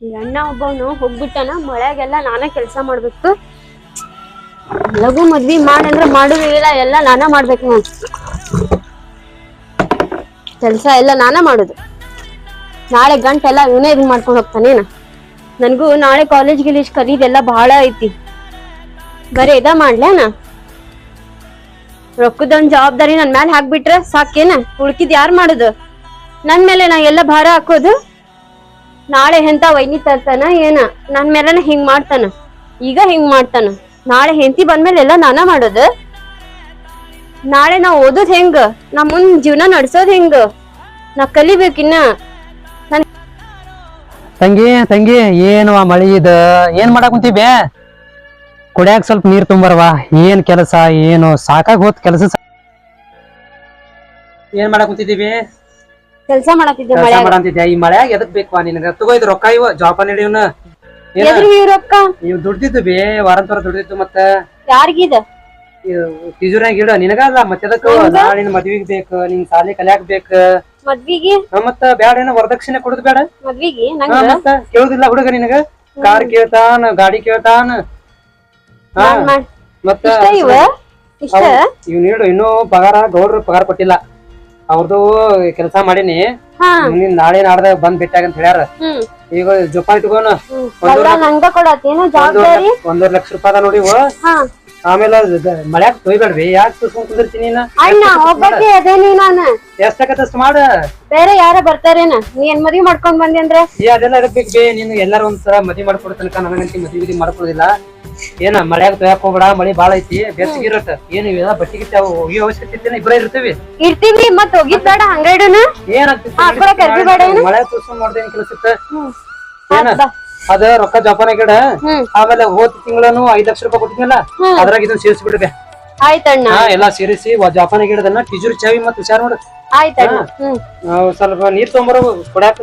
ಈ ಅಣ್ಣ ಒಬ್ಬವನು ಹೋಗ್ಬಿಟ್ಟನ ಮಳೆಗೆಲ್ಲ ನಾನೇ ಕೆಲಸ ಮಾಡ್ಬೇಕು. ಲಘು ಮದ್ವಿ ಮಾಡಂದ್ರೆ ಮಾಡುದಿಲ್ಲ ಎಲ್ಲ ನಾನ ಮಾಡ್ಬೇಕು ನಾನು. ಕೆಲಸ ಎಲ್ಲ ನಾನ ಮಾಡುದು. ನಾಳೆ ಗಂಟೆಲ್ಲ ಇವನೇ ಇದು ಮಾಡ್ಕೊಂಡು ಹೋಗ್ತಾನೇನ ನನಗೂ ನಾಳೆ ಕಾಲೇಜ್ ಗಿಲೇಜ್ ಕರೀದೆಲ್ಲ ಬಹಳ ಐತಿ. ಬರೀ ಇದ ಮಾಡ್ಲೇನ ರೊಕ್ಕದೊಂದ್ ಜವಾಬ್ದಾರಿ ನನ್ ಮ್ಯಾಲ ಹಾಕ್ಬಿಟ್ರೆ ಸಾಕೇನ? ಉಳ್ಕಿದ್ ಯಾರ್ ಮಾಡುದು? ನನ್ ಮೇಲೆ ನಾ ಎಲ್ಲ ಭಾರ ಹಾಕೋದು? ನಾಳೆ ಎಂತ ವೈನಿ ತರ್ತಾನ ಏನ? ನನ್ ಮೇಲೆ ಹಿಂಗ್ ಮಾಡ್ತಾನ. ಈಗ ಹಿಂಗ್ ಮಾಡ್ತಾನ. ನಾಳೆ ಹೆಂಡತಿ ಬಂದ್ಮೇಲೆ ಎಲ್ಲ ನಾನ ಮಾಡೋದು? ನಾಳೆ ನಾ ಓದೋದ್ ಹೆಂಗ? ನಾ ಮುಂದ್ ಜೀವನ ನಡ್ಸೋದ್ ಹೆಂಗ? ನಾ ಕಲಿಬೇಕಿನ್ನ ತಂಗಿ ತಂಗಿ ಏನು ಆ ಮಳಿ ಇದ? ಏನ್ ಮಾಡಕ್ ಕುಂತೀವಿ ಕುಡಿಯಾಕ ಸ್ವಲ್ಪ ನೀರ್ ತುಂಬರ್ವಾ ಏನ್ ಕೆಲಸ ಏನು? ಸಾಕಾಗ್ ಹೋತ್ ಕೆಲಸ ಏನ್ ಮಾಡಕ್ ಕುಂತಿದೀವಿ ಕೆಲ್ಸ ಮಾಡತ್ತಿದ್ದೆ ಕೆಲಸ ಮಳೆ ಮಾಡಂತಿದ್ಯಾ? ಈ ಮಳ್ಯಾಗ ಎದಕ್ ಬೇಕು ನಿನಗ? ತಗೋ ಇದು ರೊಕ್ಕ ಇವ ಜಾಪ ನೀಡಿವ್ನ ಎದ್ರಿ ಇವ್ರಕ್ಕ ಇವ್ ದುಡ್ದಿದ್ದು ಬೇ ವಾರಂತರ ದುಡ್ದಿದ್ದು ಮತ್ತ? ಯಾರಿಗಿದ ತಿಜುರ್ನಾಗ ಇಡ ನಿನಗ ಅಲ್ಲ ಮತ್ತೆ ನಿನ್ ಮದ್ವಿಗ್ ಬೇಕು ನಿನ್ ಸಾಲಿ ಕಲ್ಯಾಕ್ ಬೇಕ. ಮದ್ವಿಗೆ? ಮತ್ತ ಬ್ಯಾಡ ಏನೋ ವರದಕ್ಷಿಣೆ ಕೊಡುದು ಬೇಡ ಮದ್ವಿಗೆ? ಮತ್ತ? ಕೇಳುದಿಲ್ಲ ಹುಡುಗ ನಿನಗ? ಕಾರ್ ಕೇಳ್ತಾನ ಗಾಡಿ ಕೇಳ್ತಾನ. ಮತ್ತ ಇವ್? ನೀಡು ಇನ್ನೂ ಪಗಾರ ಗೌಡ್ರು ಪಗಾರ ಕೊಟ್ಟಿಲ್ಲ. ಅವ್ರದ್ದು ಕೆಲಸ ಮಾಡೀನಿ. ಹಾ. ಮುಂದಿನ ನಾಳೆ ನಾಡ್ದಾಗ ಬಂದ್ ಭೇಟಿಯಾಗ ಅಂತ ಹೇಳ್ಯಾರ. ಹ್ಮ್. ಈಗ ಜೋಪಾನ ಇಟ್ಕೋನ ಹ್ಮ್. ಎಲ್ಲ ನಂಗ ಕೊಡತ್ತೇನ ಜವಾಬ್ದಾರಿ? ಒಂದೂವರೆ ಲಕ್ಷ ರೂಪಾಯಿ ನೋಡಿ ಹಾ. ಆಮೇಲೆ ಮಳ್ಯಾಕ ತೊಯ್ಬೇಡ್ರಿ ಯಾಕೆ ತುಸ್ಕೊಂಡ್ ಕುಂದಿರ್ತೀನಿ ಅಣ್ಣ ಒಬ್ಬಕ್ಕೆ ಅದೇನಿ ನಾನು? ಎಷ್ಟಾಗತ್ತಷ್ಟು ಮಾಡ. ಬೇರೆ ಯಾರ ಬರ್ತಾರೇನ ನೀ ಏನ್ ಮದ್ವಿ ಮಾಡ್ಕೊಂಡ್ ಬಂದಿ ಅಂದ್ರೆ? ಏ ಅದೆಲ್ಲ ಇರ್ಬೇಕು ಬೇ. ನೀನು ಎಲ್ಲಾರು ಒಂದ್ಸಲ ಮದ್ವಿ ಮಾಡ್ಕೊಡ ತನಕ ನನಗಂತಿ ಮದ್ವಿ ಗಿದ್ವಿ ಮಾಡ್ಕೊಡುದಿಲ್ಲ ಏನ ಮಳ್ಯಾಗ ತೊಯ್ಯಾಕ ಹೋಗ್ಬೇಡ ಮಳಿ ಬಾಳ ಐತಿ ಬೆಚ್ಚಗೆ ಇರತ್ತ. ಏನು ಇವೆಲ್ಲ ಬಟ್ಟೆ ಗಿಟ್ಟೆ ಅವು ಒಗಿ ಅವಶ್ಯಕತೆ ಇಬ್ಬರ ಇರ್ತೀವಿ. ಇರ್ತೀವಿ ಮತ್ ಹೋಗಿದ್ ಬೇಡ ಹಂಗ ಇಡುನ ಏನಾಗ್ತಿತ್ತು? ಹಾಕೊಳಕ್ ಅರ್ಬಿ ಬೇಡ ಏನು? ಮಳೆ ತುಸ್ಕೊಂಡ್ ಮಾಡ್ದೇನ್ ಕೆಲಸ ಏನ? ಅದ ರೊಕ್ಕ ಜೋಪಾನ ಗಿಡ ಆಮೇಲೆ ಹೋದ್ ತಿಂಗಳನು ಐದ್ ಲಕ್ಷ ರೂಪಾಯಿ ಕೊಟ್ಟಿದ್ನಲ್ಲ. ಅದ್ರಾಗ ಇದನ್ನ ಸೇರಿಸಿ ಬಿಡ್ಬೆ ಆಯ್ತಣ್ಣ. ಹಾ ಎಲ್ಲಾ ಸೇರಿಸಿ ಜಪಾನ ಗಿಡದನ್ನ ಟಿಜುರಿ ಚಾವಿ ಮತ್ ಹುಷಾರ್ ನೋಡು. ಆಯ್ತಣ್ಣ. ಸ್ವಲ್ಪ ನೀರ್ ತೊಂಬರ ಕೊಡಾಕ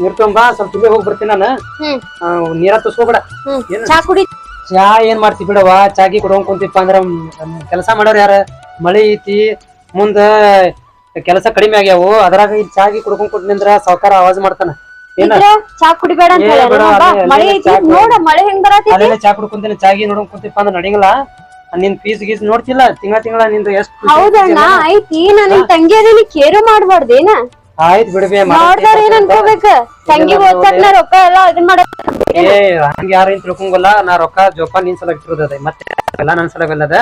ನೀರ್ ತೊಂಬ ಸ್ವಲ್ಪ ತುಂಬಿ ಹೋಗಿ ಬರ್ತೀನಿ ನಾನು. ನೀರ ತುಸ್ಕೊಬೇಡ ಚಾ ಕುಡಿ. ಚಾ ಏನ್ ಮಾಡ್ತಿ ಬಿಡವ ಚಾಗಿ ಕೊಡೋ ಕುಂತಿಪ್ಪ ಅಂದ್ರ ಕೆಲಸ ಮಾಡೋರ್ ಯಾರ? ಮಳಿ ಐತಿ ಮುಂದ ಕೆಲಸ ಕಡಿಮೆ ಆಗ್ಯಾವು. ಅದ್ರಾಗ ಈ ಚಾಗಿ ಕುಡ್ಕೊಂಡ್ ಕೊಟ್ಟಿನಿಂದ್ರ ಸಾವ್ಕಾರ ಆವಾಜ್ ಮಾಡ್ತಾನ. ಇದ್ರ ಚಾ ಕುಡಿಬೇಡ ಅಂತ ಹೇಳ್ಯಾರ. ಮಳೆ ಐತಿ. ನೋಡ ಮಳೆ ಹೆಂಗ್ ಬರತೈತಿ? ಅಲ್ಲೆಲ್ಲ ಚಾ ಕುಡ್ಕೊಂತೀನಿ ಚಾಗಿ ನೋಡೋಣ ಕುಂತಿಪ್ಪ ಅಂದ್ರ ನಿನ್ ಫೀಸ್ ಗೀಸ್ ನೋಡ್ತಿಲ್ಲ ತಿಂಗಳ ತಿಂಗಳ ನಿಂದು ಎಷ್ಟು ಹೌದಣ್ಣ ಐತಿ ನಾನು ನಿನ್ ತಂಗಿ ಅದೀನಿ ಕೇರು ಮಾಡ್ಬಾರ್ದೇನ ಆಯ್ತ್ ಬಿಡ್ಬೇ ನೋಡ್ದಾರ ಏನ್ ಅನ್ಕೋಬೇಕ? ತಂಗಿ ಓದ್ಸಕ್ ನಾ ರೊಕ್ಕ ಎಲ್ಲ ಇದನ್ ಮಾಡ ಏ ಹಂಗ ಯಾರು ಏನ್ ತಿಳ್ಕೊಂಗಲ್ಲ ನಾ ರೊಕ್ಕ ಜೋಪಾನ್ ನಿನ್ ಸಲ ಇಟ್ಟಿರೋದ ಮತ್ತೆ ಎಲ್ಲ ನನ್ ಸಲ ಅದ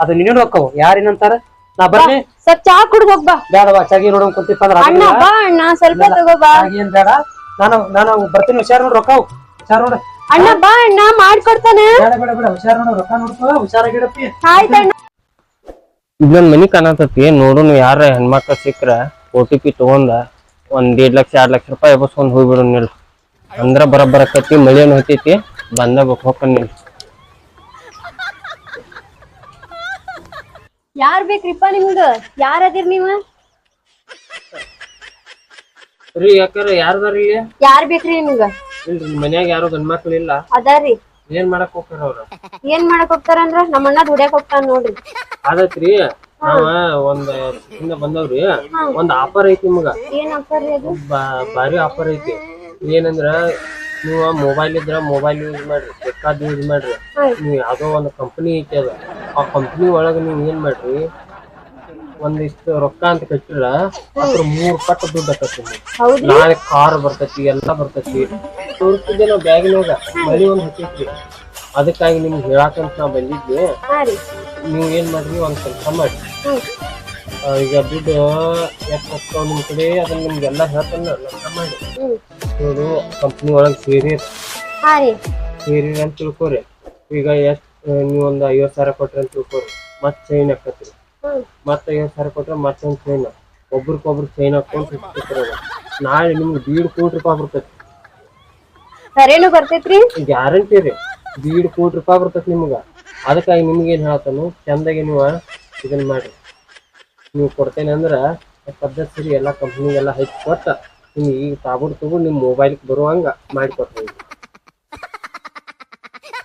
ಅದು ನಿನ್ನ ರೊಕ್ಕವು ಯಾರೇನಂತಾರ ನಾ ಬರ್ಲಿ ಸ್ವಲ್ಪ ಚಾ ಕುಡ್ದ್ ಹೋಗ್ ಬಾ. ಬೇಡವಾ ಚಾಗಿ ನೋಡೋನ್ ಕುಂತಿಪ್ಪ ಅಂದ್ರ ಅಣ್ಣ. ಬಾ ಅಣ್ಣ ಸ್ವಲ್ಪ ತಗೋ ಬಾ. ಚಾಗಿ ಏನ್ ಬೇಡ. ನಾನು ನಾನು ಬರ್ತೀನಿ ಹುಷಾರ್ ನೋಡ್ ರೊಕ್ಕ ಹುಷಾರ್ ನೋಡ. ಅಣ್ಣ ಬಾ ಅಣ್ಣ ಮಾಡ್ಕೊಡ್ತಾನೆ. ಬೇಡ ಬೇಡ ಬೇಡ ಹುಷಾರ್ ನೋಡು ರೊಕ್ಕ ನೋಡ್ಕೋ ಹುಷಾರಾಗಿಡಪ್ಪಿ. ಆಯ್ತಣ್ಣ ಇಲ್ಲೊಂದ್ ಮನಿ ಕಾಣತತಿ ನೋಡೋಣ ಯಾರ ಹೆಣ್ಮಕ್ಳ ಸಿಕ್ಕ್ರ ಓ ಟಿ ಪಿ ತಗೊಂಡ ಒಂದ್ ದೇಡ್ ಲಕ್ಷ ಎರಡ್ ಲಕ್ಷ ರೂಪಾಯಿ ಎಬ್ಬಸ್ಕೊಂಡ್ ಹೋಗ್ಬಿಡು ನಿಲ್ ಅಂದ್ರ ಬರಬ್ಬರ ಕತ್ತಿ ಮಳಿ ಏನ್ ಹೊಯ್ತೈತಿ ಬಂದ ಹೋಗ್ಕೊಂಡ್ ನಿಲ್ ಯಾರ್ ಬೇಕ್ರಿಪ್ಪ ನಿಮ್ಗ ಯಾರದಿರ್ ಅದಿರ್ ನೀವ? ರೀ ಯಾಕಾರ ಯಾರದಾರಿ ಯಾರ್ ಬೇಕ್ರಿ ನಿಮ್ಗ? ಇಲ್ರಿ ಮನ್ಯಾಗ ಯಾರು ಗಂಡ್ಮಕ್ಳು ಇಲ್ಲ. ಅದಾರಿ ಏನ್ ಮಾಡಕ್ ಹೋಗ್ತಾರ ಅವ್ರ? ಏನ್ ಮಾಡಕ್ ಹೋಗ್ತಾರಂದ್ರ ನಮ್ಮ ಅಣ್ಣ ದುಡ್ಯಾಕ್ ಹೋಗ್ತಾನ ನೋಡ್ರಿ. ಅದತ್ರಿ ನಾವ ಒಂದ್ ಹಿಂದ ಬಂದವ್ರಿ. ಒಂದ್ ಆಫರ್ ಐತಿ ನಿಮ್ಗ. ಏನ್ ಆಫರ್ ಅದು? ಬಾ- ಭಾರಿ ಆಫರ್ ಐತಿ. ಏನಂದ್ರ ನೀವು ಮೊಬೈಲ್ ಇದ್ರ ಮೊಬೈಲ್ ಯೂಸ್ ಮಾಡ್ರಿ ಬೇಕಾದ್ ಯೂಸ್ ಮಾಡ್ರಿ. ನೀವು ಯಾವ್ದೋ ಒಂದ್ ಕಂಪನಿ ಐತಿ ಅದ. ಆ ಕಂಪನಿ ಒಳಗ ನೀವ್ ಏನ್ ಮಾಡ್ರಿ? ಒಂದಿಷ್ಟು ರೊಕ್ಕ ಅಂತ ಕಟ್ಟಿರ ಅದ್ರ ಮೂರ್ ಪಟ್ಟ ದುಡ್ಡು ಆಕತಿ ನಾಳೆ ಕಾರ್ ಬರ್ತೈತಿ ಎಲ್ಲಾ ಬರ್ತೈತಿ. ತೋರಿಸ್ತಿದ್ದೆ ನಾವು ಬ್ಯಾಗಿನಾಗ ಮಳಿ ಒಂದ್ ಹತ್ತೈತ್ರಿ. ಅದಕ್ಕಾಗಿ ನಿಮ್ಗೆ ಹೇಳಾಕಂತ ನಾ ಬಂದಿದ್ವಿ ನೀವು ಏನ್ ಮಾಡ್ರಿ ಒಂದ್ ಕೆಲಸ ಮಾಡಿ. ಈಗ ದುಡ್ಡು ಎಷ್ಟು ಹೋಗ್ತಾವ ನಿಮ್ ಕಡೆ ಅದನ್ನ ನಿಮ್ಗೆಲ್ಲ ಹೇಳ್ತಾನ ಮಾಡಿ. ನೋಡು ಕಂಪ್ನಿ ಒಳಗ್ ಸೇರಿ ಸೇರಿ ಅಂತ ತಿಳ್ಕೊರಿ. ಈಗ ಎಷ್ಟ್ ನೀವು ಒಂದು ಐವತ್ ಸಾವಿರ ಕೊಟ್ರಿ ಅಂತ ತಿಳ್ಕೊರಿ. ಮತ್ ಚೈನ್ ಹಾಕತ್ರಿ. ಹ್ಮ್ ಏನ್ ಸರಿ ಸಾವಿರ ಕೊಟ್ರೆ? ಮತ್ತೊಂದ್ ಚೈನ್ ಒಬ್ರಿಗೊಬ್ರು ಚೈನ್ ಹಾಕೊಂಡ್ ಸಿಕ್ಕಿರ್ತಾರ ನಾಳೆ ನಿಮ್ಗೆ ದೀಡ್ ಕೋಟಿ ರೂಪಾಯಿ ಬರ್ತೈತಿ. ಸರಿನು ಬರ್ತೈತ್ರಿ? ಗ್ಯಾರಂಟಿ ರೀ. ದೀಡ್ ಕೋಟಿ ರೂಪಾಯಿ ಬರ್ತೈತಿ ನಿಮ್ಗ. ಅದಕ್ಕಾಗಿ ನಿಮ್ಗೆ ಏನ್ ಹೇಳ್ತಾನು? ಚಂದಾಗಿ ನೀವು ಇದನ್ನ ಮಾಡ್ರಿ. ನೀವು ಕೊಡ್ತೇನೆ ಅಂದ್ರ ಪದ್ಧತಿ ಸರಿ ಎಲ್ಲಾ ಕಂಪ್ನಿಗೆಲ್ಲ ಹೆಚ್ಚು ಕೊಟ್ಟ ನಿಮ್ಗೆ ಈಗ ತಾಬೂರ್ ತಗೊಂಡು ನಿಮ್ ಮೊಬೈಲ್ ಬರುವಂಗ ಮಾಡಿ ಕೊಡ್ತೇವೆ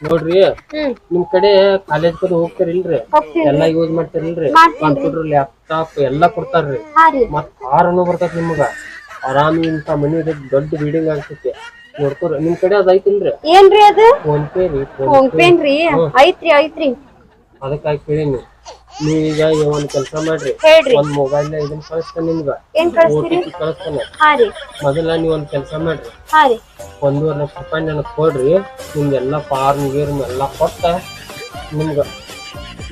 ನೋಡ್ರಿ ನಿಮ್ ಕಡೆ ಕಾಲೇಜ್ ಕಡೆ ಹೋಗ್ತಾರಿಲ್ರಿ? ಎಲ್ಲಾ ಯೂಸ್ ಮಾಡ್ತಾರಿಲ್ರಿ? ಕಂಪ್ಯೂಟರ್ ಲ್ಯಾಪ್ಟಾಪ್ ಎಲ್ಲಾ ಕೊಡ್ತಾರ್ರಿ. ಮತ್ ಕಾರ್ ಅನ್ನೋ ಬರ್ತೈತಿ ನಿಮ್ಗ. ಆರಾಮ್ ಇಂತ ಮನಿ ದೊಡ್ಡ ಬಿಲ್ಡಿಂಗ್ ಆಗ್ತೈತಿ. ನೋಡ್ಕೋರಿ ನಿಮ್ ಕಡೆ ಅದ್ ಐತಿಲ್ರಿ? ಏನ್ರಿ ಅದು? ಫೋನ್ ಪೇ ರೀ ಫೋನ್ ಪೇ. ಐತ್ರಿ ಐತ್ರಿ. ಅದಕ್ಕಾಗಿ ಕೇಳೀನಿ. ನೀವ್ ಈಗ ಒಂದ್ ಕೆಲಸ ಮಾಡ್ರಿ. ಹೇಳ್ರಿ. ಒಂದ್ ಮೊಬೈಲ್ ಇದನ್ನ ಕಳಿಸ್ತಾನೆ ನಿಮ್ಗ. ಏನ್ ಕಳಿಸ್ತೀರಿ? ಕಳಿಸ್ತಾನೆ. ಹಾ ರೀ. ಮೊದಲ ನೀವ್ ಒಂದ್ ಕೆಲಸ ಮಾಡ್ರಿ. ಹಾ ರೀ. ಒಂದೂವರೆ ಲಕ್ಷ ರೂಪಾಯಿ ನನಗೆ ಕೊಡ್ರಿ. ನಿಮ್ಗೆಲ್ಲ ಫಾರ್ಮ್ ಗೀರ್ಮ್ ಎಲ್ಲ ಕೊಟ್ಟ ನಿಮ್ಗ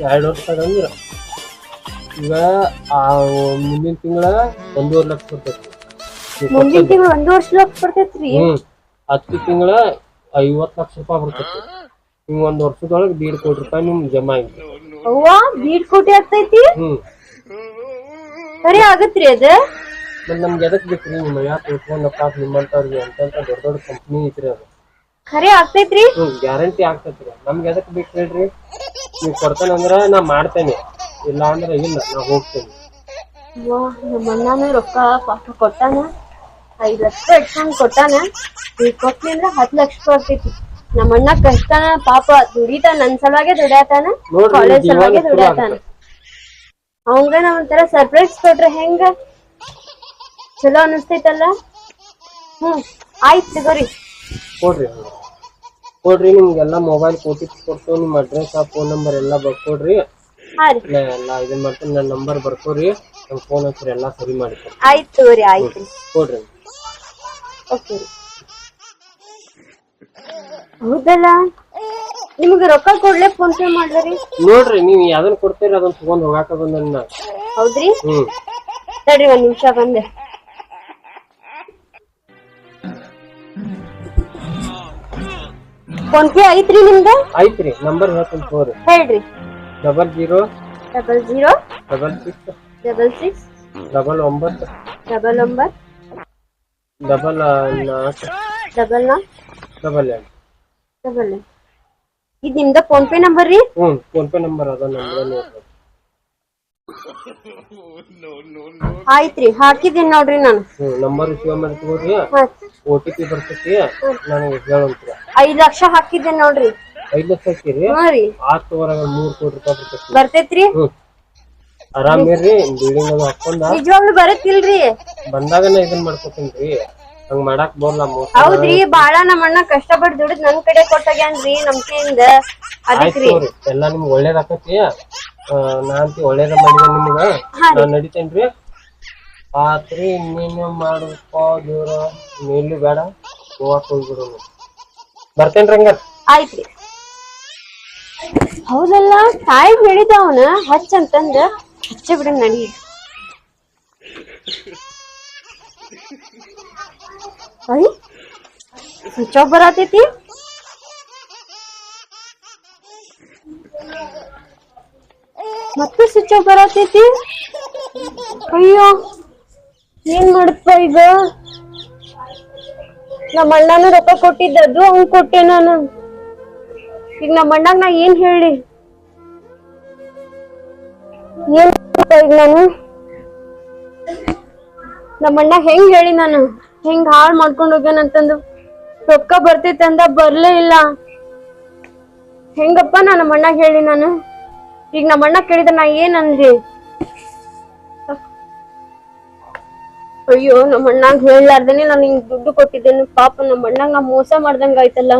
ಎರಡು ವರ್ಷ ಅಂದ್ರೆ ಈಗ ಆ ಮುಂದಿನ ತಿಂಗಳ ಒಂದೂವರೆ ಲಕ್ಷ ಕೊಡ್ತೈತಿ ನೀವ್ ಮುಂದಿನ ಕೊಟ್ಟದ್ದು. ತಿಂಗಳು ಒಂದ್ ವರ್ಷ ಲಕ್ಷ ಬರ್ತೈತ್ರಿ ಹ್ಮ್. ಹತ್ತು ತಿಂಗಳ ಐವತ್ತು ಲಕ್ಷ ರೂಪಾಯಿ ಬರ್ತೈತಿ ನಿಮ್ಗೆ ಒಂದ್ ವರ್ಷದೊಳಗೆ ದೀಡ್ ಕೋಟಿ ರೂಪಾಯಿ ನಿಮ್ಗೆ ಜಮಾ ಆಗಿದೆ ಅವ್ವ ಬೀಡ್ ಕೋಟಿ ಆಗ್ತೈತಿ? ಹ್ಮ್. ಸರಿ ಆಗತ್ರಿ ಅದ. ಮತ್ತೆ ನಮ್ಗೆ ಎದಕ್ ಬೇಕ್ರಿ ನಿಮ್ಮ ಯಾಕೆ ತಿಳ್ಕೊಂಡಪ್ಪ ನಿಮ್ಮಂತವ್ರಿಗೆ ಅಂತಂತ ದೊಡ್ಡ ದೊಡ್ಡ ಕಂಪ್ನಿ ಐತ್ರಿ ಅದು. ಖರೆ ಆಗ್ತೈತ್ರಿ? ಹ್ಮ್ ಗ್ಯಾರಂಟಿ ಆಗ್ತೈತ್ರಿ ನಮ್ಗೆ ಎದಕ್ ಬೇಕು ಹೇಳ್ರಿ? ನೀವು ಕೊಡ್ತೇನಂದ್ರ ನಾ ಮಾಡ್ತೇನೆ. ಇಲ್ಲ ಅಂದ್ರೆ ಇಲ್ಲ ನಾ ಹೋಗ್ತೇನೆ. ವಾ ನಮ್ಮ ಅಣ್ಣನ ರೊಕ್ಕ ಪಾಪ ಕೊಟ್ಟಾನ. ಐದ್ ಲಕ್ಷ ಇಟ್ಕೊಂಡ್ ಕೊಟ್ಟಾನ. ಈಗ ಕೊಟ್ನಿ ಅಂದ್ರ ಹತ್ತ್ ಲಕ್ಷ ಬರ್ತೈತಿ ನಮ್ಮ ಅಣ್ಣ ಕಷ್ಟನ ಪಾಪ ದುಡಿತಾನ ನನ್ ಸಲುವಾಗೆ ದುಡಿಯತಾನ ಕಾಲೇಜ್ ಸಲುವಾಗೆ ದುಡಿಯತಾನ. ಅವಂಗ ನಾವ್ ಒಂಥರ ಸರ್ಪ್ರೈಸ್ ಕೊಟ್ರೆ ಹೆಂಗ? ಚಲೋ ಅನಿಸ್ತೈತಲ್ಲ? ಹ್ಮ್ ಆಯ್ತ್ ತಗೋರಿ. ಕೊಡ್ರಿ. ಕೊಡ್ರಿ ನಿಮ್ಗೆಲ್ಲ ಮೊಬೈಲ್ ಕೊಟ್ಟಿ ಕೊಡ್ತು ನಿಮ್ಮ ಅಡ್ರೆಸ್ ಫೋನ್ ನಂಬರ್ ಎಲ್ಲ ಬರ್ಕೊಡ್ರಿ. ಹಾ ರೀ. ನಾ ಎಲ್ಲ ಇದನ್ ಮಾಡ್ತೀನಿ ನನ್ನ ನಂಬರ್ ಬರ್ಕೋರಿ ನಮ್ ಫೋನ್ ಹಚ್ಚಿರಿ ಎಲ್ಲ ಸರಿ ಮಾಡಿ ಆಯ್ತ್ ತಗೋರಿ ಆಯ್ತು ಕೊಡ್ರಿ. ಓಕೆ ರೀ. ಹೌದಲ್ಲ? ನಿಮ್ಗೆ ರೊಕ್ಕ ಕೊಡ್ಲೆ ಫೋನ್ ಪೇ ಮಾಡ್ರಿ ನೋಡ್ರಿ ನೀವು ಯಾವ್ದನ್ ಕೊಡ್ತೀರ ಅದನ್ನ ತಗೊಂಡ್ ಹೋಗಾಕ ಬಂದನ್ನ ಹೌದ್ರಿ? ಹ್ಮ್. ತಡ್ರಿ ಒಂದ್ ನಿಮಿಷ ಬಂದೆ. ಫೋನ್ ಪೇ ಐತ್ರಿ ನಿಮ್ದ? ಐತ್ರಿ ನಂಬರ್ ಹೇಳ್ತೀನಿ ತಗೋರಿ. ಹೇಳ್ರಿ. Double zero double zero double six double six double ಒಂಬತ್ತು ಡಬಲ್ ಒಂಬತ್ ಡಬಲ್ ನಾಲ್ಕು ಡಬಲ್ ನಾಲ್ಕು. ಡಬಲ್ ಎರಡು ಡಬಲ್ ಇದು ನಿಮ್ದ ಫೋನ್ ಪೇ ನಂಬರ್ ರೀ? ಹ್ಮ್ ಫೋನ್ ಪೇ ನಂಬರ್ ಅದ ನಂಬರ್ ನೋಡ್ರಿ ಆಯ್ತ್ರಿ ಹಾಕಿದೀನಿ ನೋಡ್ರಿ ನಾನು. ನಂಬರ್ ರಿಸೀವ್ ಮಾಡಿ ತಗೋರಿ ಹಾ ಓ ಟಿ ಪಿ ಬರ್ತೈತಿ ನನಗೆ ಹೇಳಂತೀರ ಐದ್ ಲಕ್ಷ ಹಾಕಿದ್ದೀನಿ ನೋಡ್ರಿ. ಐದ್ ಲಕ್ಷ ಹಾಕಿರಿ? ಹಾ ರೀ. ಆರ್ ತಗೋರಾಗ ಮೂರ್ ಕೋಟಿ ರೂಪಾಯಿ ಬರ್ತೈತಿ. ಬರ್ತೈತ್ರಿ? ಹ್ಮ್ ಆರಾಮ್ ಇರ್ರಿ ಬಿಲ್ಡಿಂಗ್ ಅದು ಹಾಕೊಂಡ ನಿಜವಾಗ್ಲೂ ಬರತ್ತಿಲ್ರಿ? ಬಂದಾಗ ನಾ ಇದನ್ ಮಾಡ್ಕೊತೀನ್ರಿ ಹಂಗ್ ಮಾಡಾಕ್ ಬರಲ್ಲ ಮೋಸ. ಹೌದ್ರಿ ಬಾಳ ನಮ್ಮ ಅಣ್ಣ ಕಷ್ಟಪಟ್ಟು ದುಡಿದ್ ನನ್ ಕಡೆ ಕೊಟ್ಟಾಗ್ಯಾನ್ರಿ ನಂಬಿಕೆಯಿಂದ ಅದಕ್ರಿ. ಎಲ್ಲ ಎಲ್ಲಾ ನಿಮ್ಗ್ ಒಳ್ಳೇದಾಕತಿ ನಾ ಅಂತ ಒಳ್ಳೇದ ಮಾಡಿದ ನಿಮ್ಗ. ನಾ ನಡಿತೇನ್ರಿ. ಆತ್ರಿ ನೀನು ಮಾಡಪ್ಪ ದೂರ ನೀಲ್ಲು ಬೇಡ ಗೋವಾಕ್ ಹೋಗ್ಬಿಡು ಬರ್ತೇನ್ರಿ ಹಂಗ ಆಯ್ತ್ರಿ ಹೌದಲ್ಲ ತಾಯಿ ಹೇಳಿದ ಅವನ ಹಚ್ಚ ಅಂತಂದ ಹಚ್ಚ ಬಿಡ ನಡಿ. ಸ್ವಿಚ್ ಆಫ್ ಬರತೈತಿ ಮತ್ತೆ ಸ್ವಿಚ್ ಆಫ್ ಬರತೈತಿ ಅಯ್ಯೋ ಏನ್ ಮಾಡಪ್ಪ ಈಗ? ನಮ್ಮ ಅಣ್ಣನ ರೊಕ್ಕ ಕೊಟ್ಟಿದ್ದದ್ದು ಅವ್ನ್ ಕೊಟ್ಟೆ ನಾನು. ಈಗ ನಮ್ಮ ಅಣ್ಣಗ್ ನಾ ಏನ್ ಹೇಳಿ? ಏನ್ ಈಗ ನಾನು? ನಮ್ಮ ಅಣ್ಣ ಹೆಂಗ್ ಹೇಳಿ ನಾನು? ಹೆಂಗ್ ಹಾಳ್ ಮಾಡ್ಕೊಂಡ್ ಹೋಗ್ಯಾನಂತಂದು ರೊಕ್ಕ ಬರ್ತೈತಂದ ಬರ್ಲೇ ಇಲ್ಲ. ಹೆಂಗಪ್ಪ ನಾ ನಮ್ಮ ಹೇಳಿ ನಾನು? ಈಗ ನಮ್ಮ ಅಣ್ಣ ಕೇಳಿದ ನಾ ಏನ್ ಅಂದ್ರಿ ಅಯ್ಯೋ ನಮ್ಮ ಅಣ್ಣಗ್ ಹೇಳ್ಲಾರ್ದೇನೆ ನಾನು ಹಿಂಗ್ ದುಡ್ಡು ಕೊಟ್ಟಿದ್ದೇನೆ. ಪಾಪ ನಮ್ಮ ಮೋಸ ಮಾಡ್ದಂಗ ಆಯ್ತಲ್ಲ.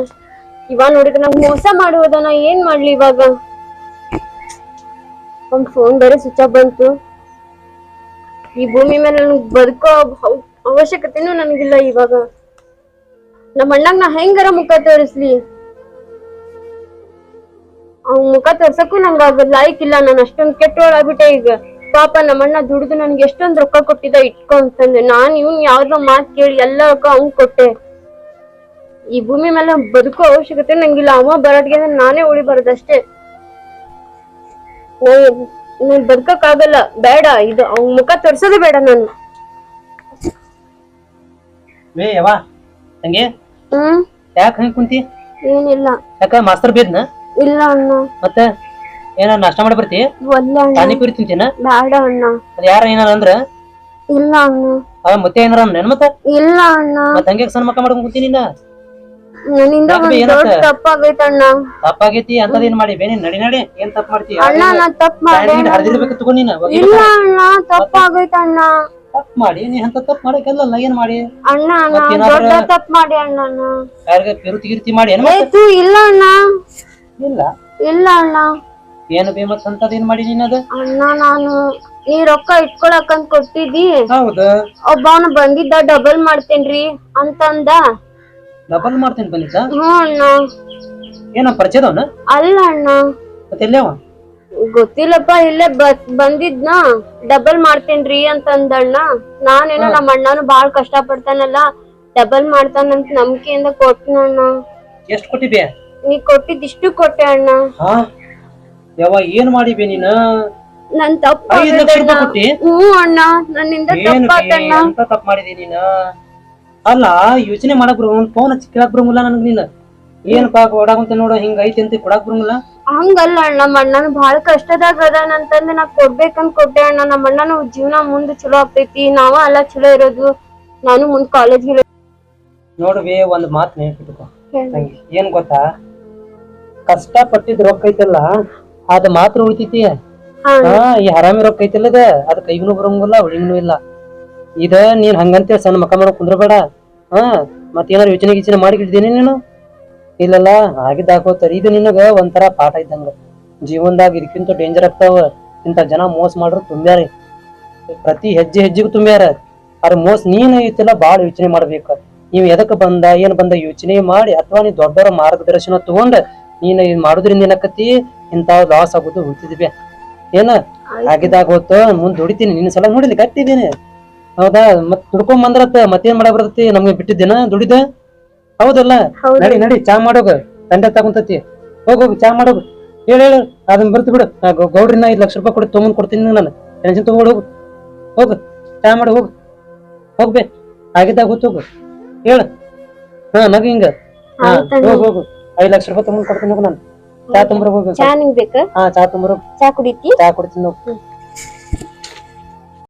ಇವಾಗ ನೋಡಿದ್ರೆ ನಂಗೆ ಮೋಸ ಮಾಡುವುದ, ನಾ ಏನ್ ಮಾಡ್ಲಿ ಇವಾಗ? ಒಂದ್ ಫೋನ್ ಬೇರೆ ಸ್ವಿಚ್ ಆಫ್ ಬಂತು. ಈ ಭೂಮಿ ಮೇಲೆ ನನ್ಗೆ ಬದುಕೋ ಅವ್- ಅವಶ್ಯಕತೆನೂ ನನಗಿಲ್ಲ ಇವಾಗ. ನಮ್ಮ ಅಣ್ಣಗ್ ನಾ ಹೆಂಗಾರ ಮುಖ ತೋರಿಸ್ಲಿ? ಅವ್ನ ಮುಖ ತೋರ್ಸಕ್ಕೂ ನಂಗ ಲಾಯಕ್ ಇಲ್ಲ ನಾನು ಅಷ್ಟೊಂದ್ ಕೆಟ್ಟೋಳಾಗ್ಬಿಟ್ಟೆ ಈಗ. ಪಾಪ ನಮ್ಮ ಅಣ್ಣ ದುಡ್ದು ನನ್ಗೆ ಎಷ್ಟೊಂದ್ ರೊಕ್ಕ ಕೊಟ್ಟಿದ್ದ ಇಟ್ಕೊ ಅಂತಂದೆ. ನಾನ್ ಇವ್ನ್ ಯಾವ್ದೋ ಮಾತ್ ಕೇಳಿ ಎಲ್ಲ ರೊಕ್ಕ ಅವ್ನ್ ಕೊಟ್ಟೆ. ಈ ಭೂಮಿ ಮೇಲೆ ಬದುಕೋ ಅವಶ್ಯಕತೆ ನಂಗಿಲ್ಲ. ಅವ ಬರೋದ್ಗೆ ನಾನೇ ಉಳಿಬಾರ್ದಷ್ಟೇ. ನಾನು ಬದುಕಕ್ಕಾಗಲ್ಲ ಬೇಡ. ಇದು ಅವ್ನ ಮುಖ ತೋರ್ಸೋದೇ ಬೇಡ ನಾನು. ಏ ಯವ್ವ ತಂಗಿ. ಹ್ಮ್? ಯಾಕೆ ಹಂಗೆ ಕುಂತಿ? ಏನಿಲ್ಲ. ಯಾಕ ಮಾಸ್ತರ್ ಬೇದ್ನ? ಇಲ್ಲ ಅಣ್ಣ. ಮತ್ತ ಏನ ನಾಷ್ಟ ಮಾಡಿ ಬರ್ತಿ? ಒಲ್ಲ ಅಣ್ಣ. ಪಾನಿಪುರಿ ತಿಂತೀನ? ಬೇಡ ಅಣ್ಣ. ಅದ್ ಯಾರ ಏನಾರ ಅಂದ್ರ? ಇಲ್ಲ ಅಣ್ಣ. ಅವ ಮತ್ತೆ ಏನಾರ ನೆನ್ ಮತ್ತ? ಇಲ್ಲ ಅಣ್ಣ. ಮತ್ತ ಹಂಗೆ ಸಣ್ಣ ಮಕ್ಕ ಮಾಡ್ಕೊಂಡ್ ಕುಂತೀನಿ ನೀನ? ನನ್ನಿಂದ ಒಂದ್? ದೊಡ್ಡ ತಪ್ಪಾಗೈತೆ ಅಣ್ಣ. ತಪ್ಪಾಗೈತಿ? ಅಂತದ್ ಏನ್ ಮಾಡಿ? ಬೇನಿ ನಡಿ ನಡಿ. ಏನ್ ತಪ್ಪ ಮಾಡ್ತಿ ಅಣ್ಣ ನಾ ತಪ್ಪ ಮಾಡಿ ಹರಿದಿರ್ಬೇಕು ತಗೋ ನೀನ ಇಲ್ಲ ಅಣ್ಣ ತಪ್ಪಾಗೈತೆ ಅಣ್ಣ. ತಪ್ಪು ಮಾಡಿ? ನೀ ಅಂತ ತಪ್ಪು ಮಾಡಕ್ಕೆಲ್ಲ ಏನ್ ಮಾಡಿ? ಅಣ್ಣ ದೊಡ್ಡ ತಪ್ಪ ಮಾಡಿ ಅಣ್ಣ ಯಾರಿಗೆ ಪಿರುತಿ ಗಿರುತಿ ಮಾಡಿ ಏನ್ ಏ ತೂ ಇಲ್ಲ ಅಣ್ಣ. ಇಲ್ಲ? ಇಲ್ಲ ಅಣ್ಣ. ಏನು ಬೇಮತ್ ಅಂತ ಏನ್ ಮಾಡಿ ನೀನದ ಅಣ್ಣ ನಾನು ನೀ ರೊಕ್ಕ ಇಟ್ಕೊಳಕಂತ ಕೊಟ್ಟಿದ್ದಿ. ಹೌದು? ಒಬ್ಬವನು ಬಂದಿದ್ದ ಡಬಲ್ ಮಾಡ್ತೇನ್ರಿ ಅಂತಂದ. ಡಬಲ್ ಮಾಡ್ತೀನಿ ಬಂದಿದ್ದ ಹ್ಞೂ ಅಣ್ಣ. ಏನ ಪರಿಚಯದವನ ಅಲ್ಲ ಅಣ್ಣ. ಮತ್ತೆ ಎಲ್ಲವ ಗೊತ್ತಿಲ್ಲಪ್ಪ ಇಲ್ಲೇ ಬ- ಬಂದಿದ್ನ. ಡಬಲ್ ಮಾಡ್ತೇನ್ರಿ ಅಂತಂದಣ್ಣ. ನಾನೇನೋ ನಮ್ಮ ಅಣ್ಣನು ಬಾಳ್ ಕಷ್ಟ ಪಡ್ತಾನಲ್ಲ ಡಬಲ್ ಮಾಡ್ತಾನಂತ ನಂಬಿಕೆಯಿಂದ ಕೊಟ್ಟನಣ್ಣ ಎಷ್ಟು ಕೊಟ್ಟಿದ್ಯ? ನೀ ಕೊಟ್ಟಿದ್ದಿಷ್ಟು ಕೊಟ್ಟೆ ಅಣ್ಣ. ಹಾ. ಯಾವ ಏನ್ ಮಾಡಿಬಿ ನೀನ? ನನ್ ತಪ್ಪ ಐದ್ ಲಕ್ಷ ರೂಪಾಯಿ ಕೊಟ್ಟಿ? ಹ್ಞೂ ಅಣ್ಣ ನನ್ನಿಂದ ಏನು ತಪ್ಪಾತಣ್ಣ. ಅಂತ ತಪ್ಪು ಮಾಡಿದಿ ನೀನ? ಅಲ್ಲ ಯೋಚನೆ ಮಾಡಕ್ ಬರೋ ಒಂದ್ ಫೋನ್ ಹಚ್ಚಿ ಕೇಳಕ್ ಬರಂಗಿಲ್ಲ ನನಗ್ ನೀನ್. ಏನಪ್ಪಾ ಕೊಡಾಕಂತ ನೋಡ ಹಿಂಗ ಐತಿ ಅಂತ ಕೊಡಾಕ್ ಬರಂಗಿಲ್ಲ ಹಂಗಲ್ಲ ಅಣ್ಣ ನಮ್ಮ ಅಣ್ಣನ ಬಾಳ ಕಷ್ಟದಾಗ ಅದಾನಂತಂದ್ ನಾ ಕೊಡ್ಬೇಕಂತ ಕೊಟ್ಟೆ ಅಣ್ಣ. ನಮ್ಮ ಅಣ್ಣನ ಜೀವನ ಮುಂದ್ ಚಲೋ ಆಗ್ತೈತಿ. ನಾವ ಅಲ್ಲ ಚಲೋ ಇರೋದು. ನಾನು ಮುಂದ್ ಕಾಲೇಜ್ ನೋಡ್ವಿ ಒಂದ್ ಮಾತ್ ನೆನಪಿಟ್ಕೋ. ಏನ್ ಗೊತ್ತಾ? ಕಷ್ಟ ಪಟ್ಟಿದ್ ರೊಕ್ಕ ಐತಲ್ಲ ಅದ್ ಮಾತ್ರ ಉಳಿತೈತಿ. ಈ ಹರಾಮಿ ರೊಕ್ಕ ಐತಿಲ್ಲ ಅದ. ಕೈಗೂ ಬರಂಗಿಲ್ಲ ಒಳಗಿನೂ ಇಲ್ಲ. ಇದ ನೀನ್ ಹಂಗಂತ ಸಣ್ಣ ಮಕ್ಕ ಮಾಡೋ ಕುಂದ್ರಬೇಡ. ಹಾ ಮತ್ತೇನಾರ ಯೋಚನೆ ಗೀಚನೆ ಮಾಡಿಗಿಡ್ತೀನಿ ನೀನು? ಇಲ್ಲಲ್ಲ ಆಗಿದ್ದಾಕೋತಾರ ಇದು ನಿನಗ ಒಂಥರ ಪಾಠ ಇದ್ದಂಗ. ಜೀವನದಾಗ ಇದಕ್ಕಿಂತ ಡೇಂಜರ್ ಆಗ್ತಾವ. ಇಂತ ಜನ ಮೋಸ ಮಾಡ್ರು ತುಂಬ್ಯಾರ. ಪ್ರತಿ ಹೆಜ್ಜೆ ಹೆಜ್ಜೆಗೂ ತುಂಬ್ಯಾರ. ಅದ್ರ ಮೋಸ ನೀನ್ ಐತಿಲ್ಲ ಬಾಳ ಯೋಚನೆ ಮಾಡ್ಬೇಕ. ನೀವ್ ಎದಕ್ ಬಂದ ಏನ್ ಬಂದ ಯೋಚನೆ ಮಾಡಿ ಅಥವಾ ನೀ ದೊಡ್ಡವರ ಮಾರ್ಗದರ್ಶನ ತಗೊಂಡ ನೀನ್ ಇದ್ ಮಾಡೋದ್ರಿಂದ ಏನಕತಿ ಇಂಥ ಲಾಸ್ ಆಗುದು ಉಳಿತಿದ್ವಿ. ಏನ? ಆಗಿದಾಗ ಹೊತ್ತು ಮುಂದ್ ದುಡಿತೀನಿ. ನಿನ್ನ ಸಲ ನೋಡಿಲಿ ಕಟ್ಟಿದ್ದೀನಿ ಹೌದಾ? ಮತ್ ದುಡ್ಕೊಂಡ್ ಬಂದ್ರತ್ತ ಮತ್ತೇನ್ ಮಾಡಕ್ ಬರ್ತೈತಿ? ನಮ್ಗೆ ಬಿಟ್ಟಿದ್ದೇನ ದುಡಿದ? ಹೌದಲ್ಲ? ನಡಿ ನಡಿ ಚಾ ಮಾಡೋಗ. ತಂಡ ತಗೊಂತತಿ ಹೋಗ ಹೋಗಿ ಚಾ ಮಾಡೋಗ. ಹೇಳ ಹೇಳು. ಅದನ್ ಬರ್ತು ಬಿಡು. ಗೌಡ್ರಿನ ಐದ್ ಲಕ್ಷ ರೂಪಾಯಿ ಕೊಡಿ ತೊಗೊಂಡ್ ಕೊಡ್ತೀನಿ ನಾನು. ಟೆನ್ಷನ್ ತಗೊಂಡು ಹೋಗು. ಹೋಗು. ಚಾ ಮಾಡು ಹೋಗು. ಹೋಗ್ಬೇ ಆಗಿದ್ದಾಗ ಗೊತ್ತೋಗು ಹೋಗು. ಹೇಳ. ಹಾ ನಗ ಹಿಂಗ. ಹಾ ಆಯ್ತಣ್ಣ. ಹೋಗು ಐದ್ ಲಕ್ಷ ರೂಪಾಯಿ ತೊಗೊಂಡ್ ಕೊಡ್ತೀನಿ ಹೋಗು ನಾನು. ಚಾ ತುಂಬ್ರ ಹೋಗು ಚಾ ನಿಂಗ್ ಬೇಕ? ಹಾ ಚಾ ತುಂಬ್ರ ಚಾ ಕುಡಿತಿ? ಚಾ ಕುಡಿತೀನಿ ಹೋಗು.